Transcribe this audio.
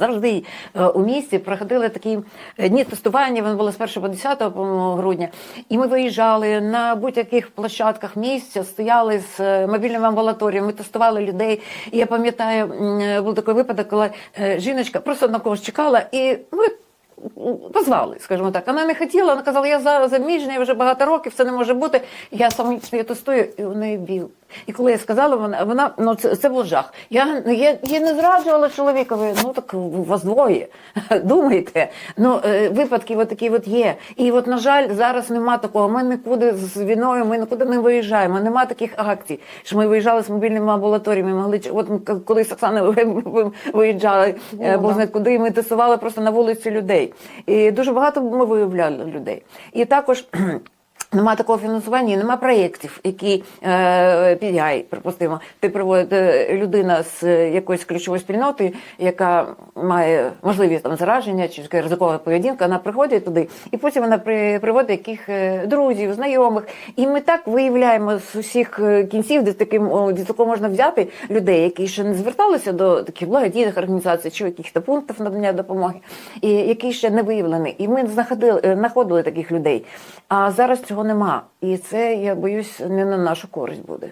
завжди е, у місті проходили такі е, дні тестування. Вони були з 1 по 10 по-моєму, грудня. І ми виїжджали на будь-яких площадках місця, стояли з е, мобільними амбулаторіями, ми тестували людей. І я пам'ятаю, був такий випадок, коли жіночка просто на когось чекала, і ми позвали, скажімо так. Вона не хотіла, вона казала, я за заміжня, вже багато років, це не може бути. Я самотньо я тестую, і у неї біл. І коли я сказала, вона, вона ну це, це був жах. Я, я, я не зраджувала чоловікові. Ну так вас двоє. Думайте. Ну, е, випадки от такі от є. І от, на жаль, зараз нема такого. Ми нікуди з війною, ми нікуди не виїжджаємо. Нема таких акцій. Що ми виїжджали з мобільними амбулаторіями, могли от коли ви- виїжджали, е, бо знає куди, ми тестували просто на вулиці людей. І дуже багато ми виявляли людей. І також. Нема такого фінансування, нема проєктів, які е, PI, припустимо, ти приводить е, людина з е, якоїсь ключової спільноти, яка має можливість там зараження чи ризикова поведінка, вона приходить туди, і потім вона при, приводить яких е, друзів, знайомих. І ми так виявляємо з усіх кінців, де таким де такого можна взяти людей, які ще не зверталися до таких благодійних організацій чи якихось пунктів надання допомоги, і які ще не виявлені. І ми знаходили, знаходили таких людей. А зараз цього нема. І це, я боюсь, не на нашу користь буде.